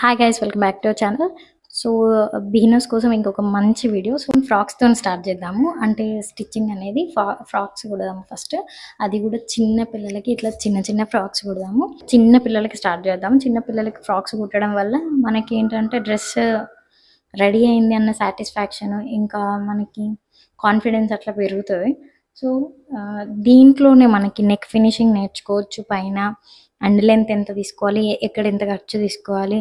Hi guys welcome back to channel so beginners కోసం ఇంకొక మంచి వీడియో సో ఫ్రాక్స్తో స్టార్ట్ చేద్దాము. అంటే స్టిచ్చింగ్ అనేది ఫ్రాక్స్ కుడదాము ఫస్ట్ అది కూడా చిన్న పిల్లలకి ఇట్లా చిన్న చిన్న ఫ్రాక్స్ కుడదాము. చిన్న పిల్లలకి స్టార్ట్ చేద్దాము. చిన్న పిల్లలకి ఫ్రాక్స్ కుట్టడం వల్ల మనకి ఏంటంటే డ్రెస్ రెడీ అయింది అన్న సాటిస్ఫాక్షన్ ఇంకా మనకి కాన్ఫిడెన్స్ అట్లా పెరుగుతుంది. సో దీంట్లోనే మనకి నెక్ ఫినిషింగ్ నేర్చుకోవచ్చు పైన. అండ్ లెంత్ ఎంత తీసుకోవాలి ఎక్కడ ఎంత ఖర్చు తీసుకోవాలి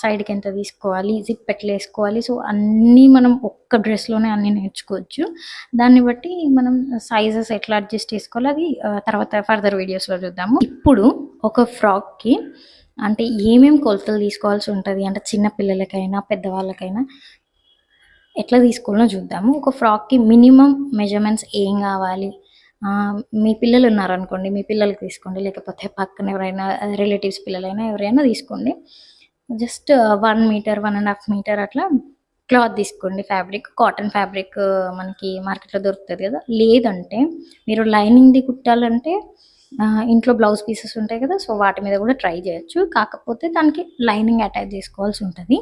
సైడ్కి ఎంత తీసుకోవాలి జిప్ ఎట్లా వేసుకోవాలి. సో అన్నీ మనం ఒక్క డ్రెస్లోనే అన్నీ నేర్చుకోవచ్చు. దాన్ని బట్టి మనం సైజెస్ ఎట్లా అడ్జస్ట్ చేసుకోవాలి అది తర్వాత ఫర్దర్ వీడియోస్లో చూద్దాము. ఇప్పుడు ఒక ఫ్రాక్కి అంటే ఏమేమి కొలతలు తీసుకోవాల్సి ఉంటుంది? అంటే చిన్న పిల్లలకైనా పెద్దవాళ్ళకైనా ఎట్లా తీసుకోవాలో చూద్దాము. ఒక ఫ్రాక్కి మినిమం మెజర్మెంట్స్ ఏం కావాలి? మీ పిల్లలు ఉన్నారనుకోండి మీ పిల్లలకి తీసుకోండి. లేకపోతే పక్కన ఎవరైనా రిలేటివ్స్ పిల్లలైనా ఎవరైనా తీసుకోండి. Just one metre one and half metre అట్లా క్లాత్ తీసుకోండి. ఫ్యాబ్రిక్ కాటన్ ఫ్యాబ్రిక్ మనకి మార్కెట్లో దొరుకుతుంది కదా. లేదంటే మీరు లైనింగ్ది కుట్టాలంటే ఇంట్లో బ్లౌజ్ పీసెస్ ఉంటాయి కదా సో వాటి మీద కూడా ట్రై చేయొచ్చు. కాకపోతే దానికి లైనింగ్ అటాచ్ చేసుకోవాల్సి ఉంటుంది.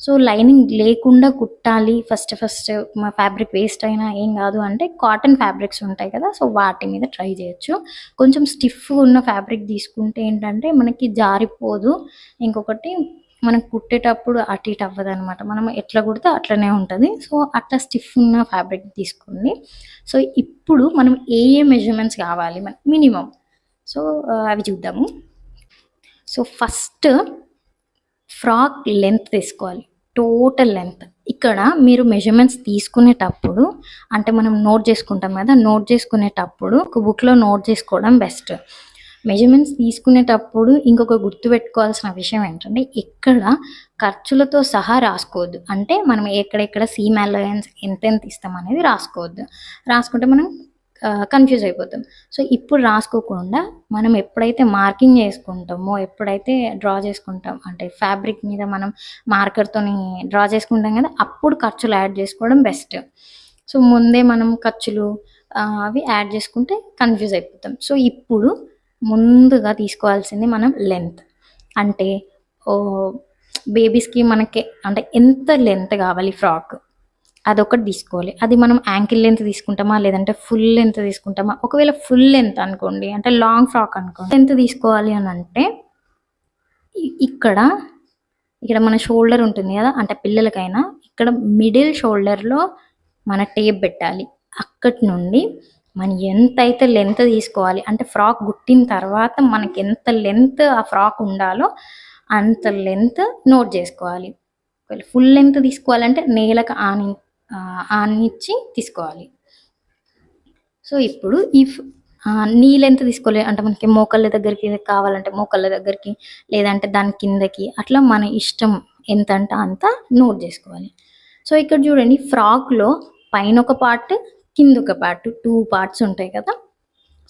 సో లైనింగ్ లేకుండా కుట్టాలి. ఫస్ట్ ఫస్ట్ మా ఫ్యాబ్రిక్ వేస్ట్ అయినా ఏం కాదు అంటే కాటన్ ఫ్యాబ్రిక్స్ ఉంటాయి కదా సో వాటి మీద ట్రై చేయొచ్చు. కొంచెం స్టిఫ్ ఉన్న ఫ్యాబ్రిక్ తీసుకుంటే ఏంటంటే మనకి జారిపోదు. ఇంకొకటి మనం కుట్టేటప్పుడు అటు ఇటు అవ్వదు అనమాట మనం ఎట్లా కుడితే అట్లనే ఉంటుంది. సో అట్లా స్టిఫ్ ఉన్న ఫ్యాబ్రిక్ తీసుకోండి. సో ఇప్పుడు మనం ఏ ఏ మెజర్మెంట్స్ కావాలి? మన మినిమం. సో అవి చూద్దాము. సో ఫస్ట్ ఫ్రాక్ లెంత్ తీసుకోవాలి టోటల్ లెంత్ ఇక్కడ మీరు మెజర్మెంట్స్ తీసుకునేటప్పుడు అంటే మనం నోట్ చేసుకుంటాం కదా నోట్ చేసుకునేటప్పుడు ఒక బుక్లో నోట్ చేసుకోవడం బెస్ట్. మెజర్మెంట్స్ తీసుకునేటప్పుడు ఇంకొక గుర్తు పెట్టుకోవాల్సిన విషయం ఏంటంటే ఎక్కడ ఖర్చులతో సహా రాసుకోవద్దు. అంటే మనం ఎక్కడెక్కడ సీమ్ అలయన్స్ ఎంతెంత ఇస్తాం అనేది రాసుకోవద్దు. రాసుకుంటే మనం కన్ఫ్యూజ్ అయిపోతాం. సో ఇప్పుడు రాసుకోకుండా మనం ఎప్పుడైతే మార్కింగ్ చేసుకుంటామో ఎప్పుడైతే డ్రా చేసుకుంటాం అంటే ఫ్యాబ్రిక్ మీద మనం మార్కర్తోని డ్రా చేసుకుంటాం కదా అప్పుడు ఖర్చులు యాడ్ చేసుకోవడం బెస్ట్ సో ముందే మనం ఖర్చులు అవి యాడ్ చేసుకుంటే కన్ఫ్యూజ్ అయిపోతాం. సో ఇప్పుడు ముందుగా తీసుకోవాల్సింది మనం లెంత్ అంటే ఓ బేబీస్కి మనకి అంటే ఎంత లెంత్ కావాలి ఫ్రాక్ అదొకటి తీసుకోవాలి. అది మనం యాంకిల్ లెంత్ తీసుకుంటామా లేదంటే ఫుల్ లెంత్ తీసుకుంటామా? ఒకవేళ ఫుల్ లెంత్ అనుకోండి అంటే లాంగ్ ఫ్రాక్ అనుకోండి ఎంత తీసుకోవాలి అని అంటే ఇక్కడ ఇక్కడ మన షోల్డర్ ఉంటుంది కదా అంటే పిల్లలకైనా ఇక్కడ మిడిల్ షోల్డర్లో మన టేప్ పెట్టాలి. అక్కడి నుండి మనం ఎంత అయితే లెంత్ తీసుకోవాలి అంటే ఫ్రాక్ కుట్టిన తర్వాత మనకి ఎంత లెంత్ ఆ ఫ్రాక్ ఉండాలో అంత లెంత్ నోట్ చేసుకోవాలి. ఒకవేళ ఫుల్ లెంత్ తీసుకోవాలంటే నేలకు ఆని ఆ, ఆనిచ్చి తీసుకోవాలి. సో ఇప్పుడు ఈ నీళ్ళు ఎంత తీసుకోలేదు తీసుకోలే అంటే మనకి మోకాళ్ళ దగ్గరికి కావాలంటే మోకాళ్ళ దగ్గరికి లేదంటే దాని కిందకి అట్లా మన ఇష్టం ఎంత అంటే అంత నోట్ చేసుకోవాలి. సో ఇక్కడ చూడండి ఫ్రాక్లో పైన ఒక పార్ట్ కింద ఒక పార్ట్ టూ పార్ట్స్ ఉంటాయి కదా.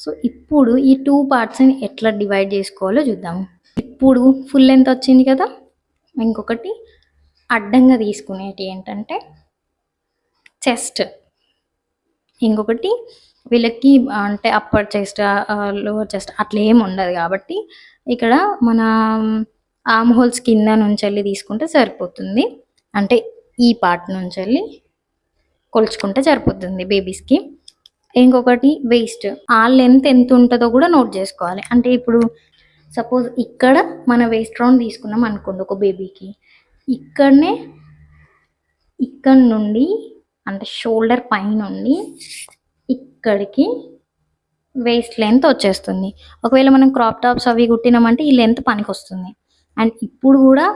సో ఇప్పుడు ఈ టూ పార్ట్స్ని ఎట్లా డివైడ్ చేసుకోవాలో చూద్దాము ఇప్పుడు ఫుల్ లెంత్ వచ్చింది కదా ఇంకొకటి అడ్డంగా తీసుకునేటి ఏంటంటే చెస్ట్. ఇంకొకటి వీళ్ళకి అంటే అప్పర్ చెస్ట్ లోవర్ చెస్ట్ అట్లా ఏమి ఉండదు కాబట్టి ఇక్కడ మన ఆమ్ హోల్స్ కింద నుంచి వెళ్ళి తీసుకుంటే సరిపోతుంది. అంటే ఈ పార్ట్ నుంచి వెళ్ళి కొలుచుకుంటే సరిపోతుంది బేబీస్కి ఇంకొకటి వేస్ట్ ఆ లెంత్ ఎంత ఉంటుందో కూడా నోట్ చేసుకోవాలి. అంటే ఇప్పుడు సపోజ్ ఇక్కడ మన వేస్ట్ రౌండ్ తీసుకున్నాం అనుకోండి ఒక బేబీకి ఇక్కడనే ఇక్కడ నుండి అంటే షోల్డర్ పైన ఉండి ఇక్కడికి వేస్ట్ లెంత్ వచ్చేస్తుంది. ఒకవేళ మనం క్రాప్ టాప్స్ అవి కుట్టినామంటే ఈ లెంత్ పనికి వస్తుంది అండ్ ఇప్పుడు కూడా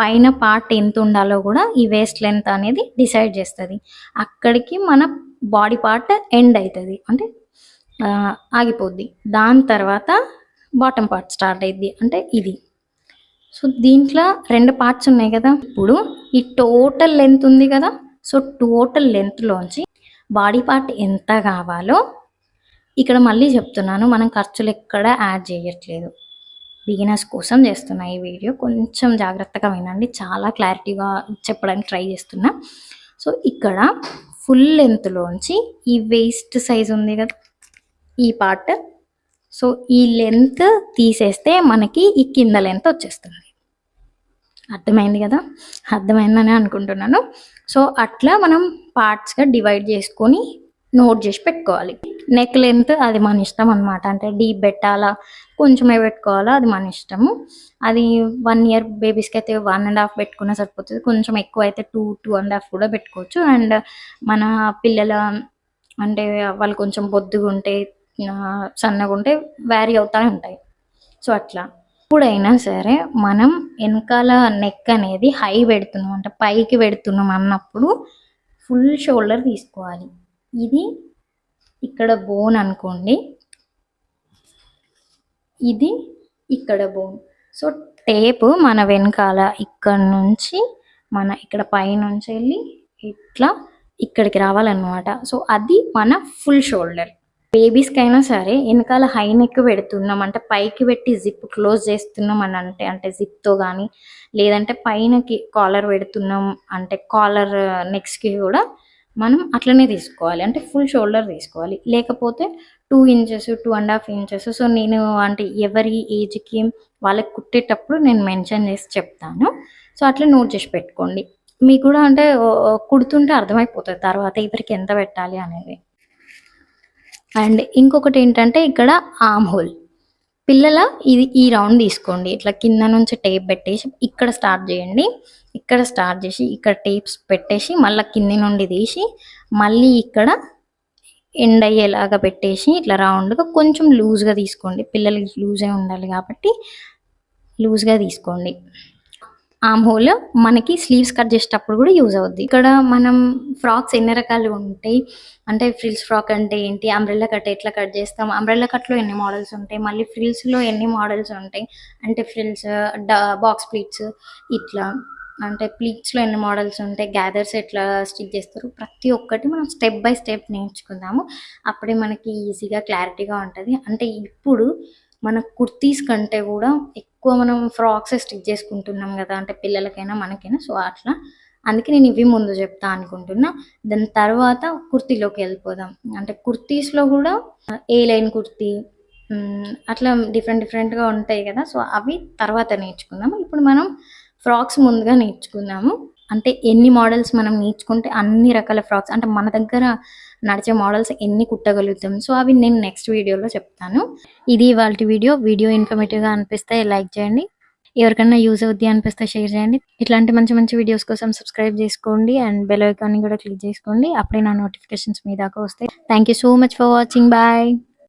పైన పార్ట్ ఎంత ఉండాలో కూడా ఈ వేస్ట్ లెంత్ అనేది డిసైడ్ చేస్తుంది. అక్కడికి మన బాడీ పార్ట్ ఎండ్ అవుతుంది అంటే ఆగిపోద్ది. దాని తర్వాత బాటమ్ పార్ట్ స్టార్ట్ అయింది అంటే ఇది. సో దీంట్లో రెండు పార్ట్స్ ఉన్నాయి కదా. ఇప్పుడు ఈ టోటల్ లెంత్ ఉంది కదా. సో టోటల్ లెంత్లోంచి బాడీ పార్ట్ ఎంత కావాలో ఇక్కడ మళ్ళీ చెప్తున్నాను మనం ఖర్చులు ఎక్కడ యాడ్ చేయట్లేదు. బిగినర్స్ కోసం చేస్తున్నా ఈ వీడియో. కొంచెం జాగ్రత్తగా వినండి చాలా క్లారిటీగా చెప్పడానికి ట్రై చేస్తున్నా. సో ఇక్కడ ఫుల్ లెంత్లోంచి ఈ వేస్ట్ సైజ్ ఉంది కదా ఈ పార్ట్. సో ఈ లెంత్ తీసేస్తే మనకి ఈ కింద లెంత్ వచ్చేస్తుంది. అర్థమైంది కదా? అర్థమైందని అనుకుంటున్నాను. సో అట్లా మనం పార్ట్స్గా డివైడ్ చేసుకొని నోట్ చేసి పెట్టుకోవాలి. నెక్ లెంత్ అది మన ఇష్టం అనమాట అంటే డీప్ పెట్టాలా కొంచెమే పెట్టుకోవాలా అది మన ఇష్టము. అది వన్ ఇయర్ బేబీస్కి అయితే వన్ అండ్ హాఫ్ పెట్టుకున్నా సరిపోతుంది. కొంచెం ఎక్కువ అయితే టూ టూ అండ్ హాఫ్ కూడా పెట్టుకోవచ్చు. అండ్ మన పిల్లల అంటే వాళ్ళు కొంచెం బొద్దుగా ఉంటే సన్నగా ఉంటే వ్యారీ అవుతూ ఉంటాయి. సో అట్లా. ఎప్పుడైనా సరే మనం వెనకాల నెక్ అనేది హై పెడుతున్నాం అంటే పైకి పెడుతున్నాం అన్నప్పుడు ఫుల్ షోల్డర్ తీసుకోవాలి. ఇది ఇక్కడ బోన్ అనుకోండి. ఇది ఇక్కడ బోన్ సో టేప్ మన వెనకాల ఇక్కడ నుంచి మన ఇక్కడ పైనుంచి వెళ్ళి ఇట్లా ఇక్కడికి రావాలన్నమాట. సో అది మన ఫుల్ షోల్డర్ బేబీస్కి అయినా సరే వెనకాల హై నెక్ పెడుతున్నాం. అంటే పైకి పెట్టి జిప్ క్లోజ్ చేస్తున్నాం అని అంటే అంటే జిప్తో కానీ లేదంటే పైనకి కాలర్ పెడుతున్నాం అంటే కాలర్ నెక్స్ట్కి uh, కూడా మనం అట్లనే తీసుకోవాలి. అంటే ఫుల్ షోల్డర్ తీసుకోవాలి. లేకపోతే two inches two and half inches so నేను అంటే ఎవరి ఏజ్కి వాళ్ళకి కుట్టేటప్పుడు నేను మెన్షన్ చేసి చెప్తాను. సో అట్లా నోట్ చేసి పెట్టుకోండి. మీకు కూడా అంటే కుడుతుంటే అర్థమైపోతుంది తర్వాత ఎవరికి ఎంత పెట్టాలి అనేది. అండ్ ఇంకొకటి ఏంటంటే ఇక్కడ ఆమ్ హోల్ పిల్లల ఇది ఈ రౌండ్ తీసుకోండి. ఇట్లా కింద నుంచి టేప్ పెట్టేసి ఇక్కడ స్టార్ట్ చేయండి. ఇక్కడ స్టార్ట్ చేసి ఇక్కడ టేప్స్ పెట్టేసి మళ్ళీ కింది నుండి తీసి మళ్ళీ ఇక్కడ ఎండ్ అయ్యేలాగా పెట్టేసి ఇట్లా రౌండ్గా కొంచెం లూజ్గా తీసుకోండి. పిల్లలకి లూజే ఉండాలి కాబట్టి లూజ్గా తీసుకోండి. ఆమ్ హోల్ మనకి స్లీవ్స్ కట్ చేసేటప్పుడు కూడా యూజ్ అవుద్ది. ఇక్కడ మనం ఫ్రాక్స్ ఎన్ని రకాలు ఉంటాయి? అంటే ఫ్రిల్స్ ఫ్రాక్ అంటే ఏంటి? అంబ్రెల్లా కట్ ఎట్లా కట్ చేస్తాం? అంబ్రెల్లా కట్లో ఎన్ని మోడల్స్ ఉంటాయి? మళ్ళీ ఫ్రిల్స్లో ఎన్ని మోడల్స్ ఉంటాయి? అంటే ఫ్రిల్స్ బాక్స్ ప్లీట్స్ ఇట్లా. అంటే ప్లీట్స్లో ఎన్ని మోడల్స్ ఉంటాయి? గ్యాదర్స్ ఎట్లా స్టిచ్ చేస్తారు? ప్రతి ఒక్కటి మనం స్టెప్ బై స్టెప్ నేర్చుకుందాము. అప్పుడే మనకి ఈజీగా క్లారిటీగా ఉంటుంది. అంటే ఇప్పుడు మన కుర్తీస్ కంటే కూడా ఎక్కువ మనం ఫ్రాక్స్ స్టిచ్ చేసుకుంటున్నాం కదా అంటే పిల్లలకైనా మనకైనా సో అట్లా. అందుకే నేను ఇవి ముందు చెప్తా అనుకుంటున్నా. దాని తర్వాత కుర్తీలోకి వెళ్ళిపోదాం. అంటే కుర్తీస్లో కూడా ఏ లైన్ కుర్తీ అట్లా డిఫరెంట్ డిఫరెంట్గా ఉంటాయి కదా. సో అవి తర్వాత నేర్చుకుందాము. ఇప్పుడు మనం ఫ్రాక్స్ ముందుగా నేర్చుకుందాము. అంటే ఎన్ని మోడల్స్ మనం నేర్చుకుంటే అన్ని రకాల ఫ్రాక్స్ అంటే మన దగ్గర నడిచే మోడల్స్ ఎన్ని కుట్టగలుగుతాం. సో అవి నేను నెక్స్ట్ వీడియోలో చెప్తాను. ఇది వాళ్ళ వీడియో వీడియో ఇన్ఫర్మేటివ్గా అనిపిస్తే లైక్ చేయండి. ఎవరికైనా యూజ్ అవుద్ది అనిపిస్తే షేర్ చేయండి. ఇట్లాంటి మంచి మంచి వీడియోస్ కోసం సబ్స్క్రైబ్ చేసుకోండి అండ్ బెల్ ఐకాన్ని కూడా క్లిక్ చేసుకోండి. అప్పుడే నా నోటిఫికేషన్స్ మీ దాకా వస్తాయి. Thank you so much for watching bye